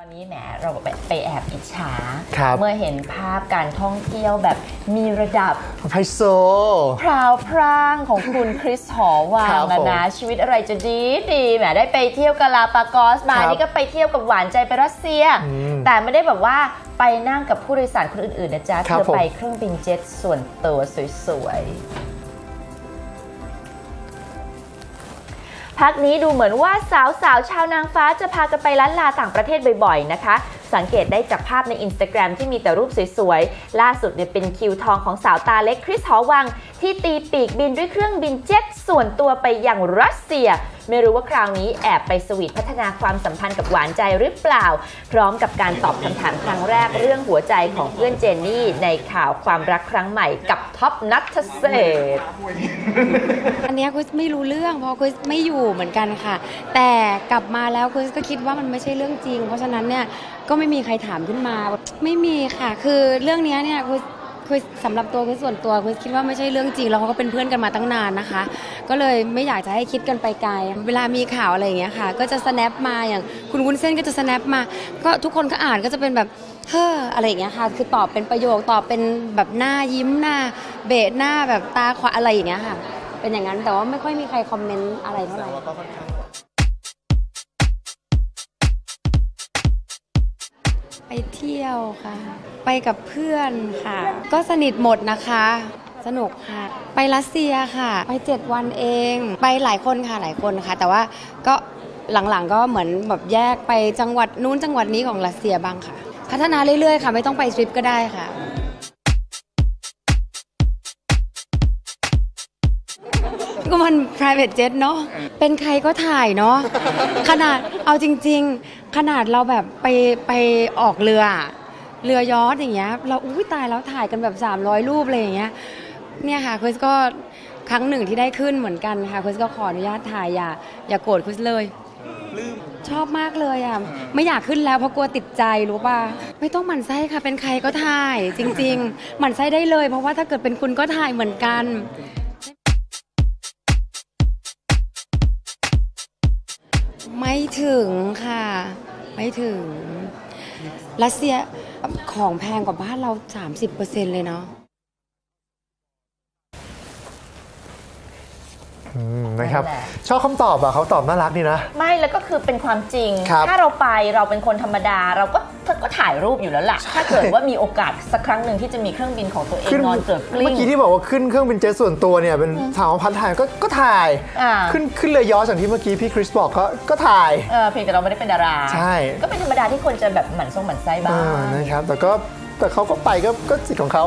ตอนนี้แหมเราไปไปแอบอิจฉา ครับ เมื่อเห็นภาพการท่องเที่ยวแบบมีระดับไฮโซ พราวพร่างของคุณคริสหอวัครังบอะผมนะ ชีวิตอะไรจะดีดีแหมได้ไปเที่ยวกาลาปากอสมา ครับนี่ก็ไปเที่ยวกับหวานใจไปรัสเซีย อืมแต่ไม่ได้แบบว่าไปนั่งกับผู้โดยสารคนอื่นๆนะจ๊ะ ครัเธบอผม ไปเครื่องบินเจ็ตส่วนตัวสวยๆ พักนี้ดูเหมือนว่าสาวๆชาวนางฟ้าจะพากันไปล้านลาต่างประเทศบ่อยๆนะคะสังเกตได้จากภาพในอินสตาแกรมที่มีแต่รูปสวยๆ ล่าสุดเนี่ยเป็นคิวทองของสาวตาเล็กคริสหอวัง ที่ตีปีกบินด้วยเครื่องบินเจ็ตส่วนตัวไปยังรัสเซีย ไม่รู้ว่าคราวนี้แอบไปสวีทพัฒนาความสัมพันธ์กับหวานใจหรือเปล่า พร้อมกับการตอบคำถามครั้งแรกเรื่องหัวใจของเพื่อนเจนนี่ ในข่าวความรักครั้งใหม่กับท็อปนัทเศรษฐ์อันเนี้ยคุยไม่รู้เรื่องเพราะคุยไม่อยู่เหมือนกันค่ะ แต่กลับมาแล้วคุยก็คิดว่ามันไม่ใช่เรื่องจริง เพราะฉะนั้นเนี่ยก็ไม่มีใครถามขึ้นมาไม่มีค่ะ คือเรื่องนี้เนี่ยคุยคุยสำหรับตัวคุยส่วนตัวคุยคิดว่าไม่ใช่เรื่องจริงแล้วเขาก็เป็นเพื่อนกันมาตั้งนานนะคะ ก็เลยไม่อยากจะให้คิดกันไปไกล เวลามีข่าวอะไรอย่างเงี้ยค่ะ ก็จะ snap มาอย่างคุณวุ้นเส้นก็จะ snap มา ก็ทุกคนก็อ่านก็จะเป็นแบบเฮ้ออะไรอย่างเงี้ยค่ะ คือตอบเป็นประโยคตอบเป็นแบบหน้ายิ้มหน้าเบะหน้าแบบตาขวาอะไรอย่างเงี้ยค่ะ เป็นอย่างนั้นแต่ว่าไม่ค่อยมีใครคอมเมนต์อะไรเท่าไหร่ ไปเที่ยวค่ะ ไปกับเพื่อนค่ะ ก็สนิทหมดนะคะ สนุกค่ะ ไปรัสเซียค่ะ ไปเจ็ดวันเอง ไปหลายคนค่ะหลายคนค่ะ แต่ว่าก็หลังๆก็เหมือนแบบแยกไปจังหวัดนู้นจังหวัดนี้ของรัสเซียบ้างค่ะ พัฒนาเรื่อยๆค่ะ ไม่ต้องไปทริปก็ได้ค่ะ ก็มัน private jet เนาะ เป็นใครก็ถ่ายเนาะ ขนาด เอาจริง ๆ ขนาดเราแบบไปไปออกเรือ เรือยอชต์อย่างเงี้ย เราอุ้ยตายแล้วถ่ายกันแบบ 300 รูปเลยอย่างเงี้ย เนี่ยค่ะคริสก็ครั้งหนึ่งที่ได้ขึ้นเหมือนกันค่ะคริสก็ขออนุญาตถ่ายอย่าอย่าโกรธคริสเลยชอบมากเลยอะ ไม่อยากขึ้นแล้วเพราะกลัวติดใจรู้ป่ะ ไม่ต้องหมั่นไส้ค่ะ เป็นใครก็ถ่าย จริง ๆ หมั่นไส้ได้เลย เพราะว่าถ้าเกิดเป็นคุณก็ถ่ายเหมือนกัน ไม่ถึงค่ะ ไม่ถึงรัสเซียของแพงกว่าบ้านเรา 30%เลยเนาะ อืมนะครับ นั่นแหละ ชอบคำตอบอะเขาตอบน่ารักดีนะ ไม่แล้วก็คือเป็นความจริง ครับถ้าเราไปเราเป็นคนธรรมดา เราก็ก็ถ่ายรูปอยู่แล้วล่ะ ถ้าเกิดว่ามีโอกาสสักครั้งหนึ่งที่จะมีเครื่องบินของตัวเองนอนเกิดกลิ้เมื่งอกี้ที่บอกว่าขึ้นเครื่องบินเจ็ตส่วนตัวเนี่ยเป็นสาวพันถ่ายก็ก็ถ่าย อ่า ขึ้นขึ้นเรือยอชต์อย่างที่เมื่อกี้พี่คริสบอกก็ก็ถ่าย เออเพียงแต่เราไม่ได้เป็นดาราใช่ ก็เป็นธรรมดาที่คนจะแบบหมั่นทรงหมั่นไส้บ้าอ่างนะครับ แต่ก็แต่เขาก็ไปก็ก็สิทธิ์ของเขา